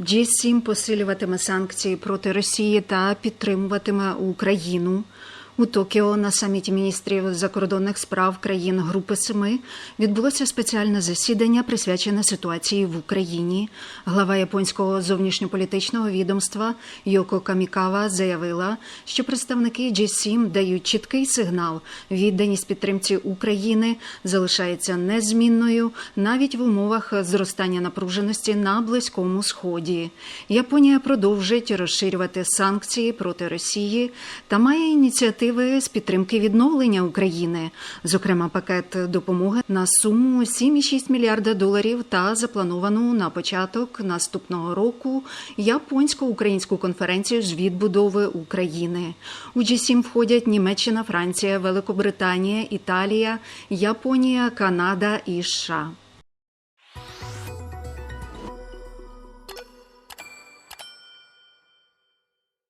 G7 посилюватиме санкції проти Росії та підтримуватиме Україну. У Токіо на саміті міністрів закордонних справ країн Групи Семи відбулося спеціальне засідання, присвячене ситуації в Україні. Глава японського зовнішньополітичного відомства Йоко Камікава заявила, що представники G7 дають чіткий сигнал. Відданість підтримці України залишається незмінною навіть в умовах зростання напруженості на близькому сході. Японія продовжить розширювати санкції проти Росії та має ініціативи з підтримки відновлення України, зокрема пакет допомоги на суму 7,6 мільярда доларів та заплановану на початок наступного року японсько-українську конференцію з відбудови України. У G7 входять Німеччина, Франція, Великобританія, Італія, Японія, Канада і США.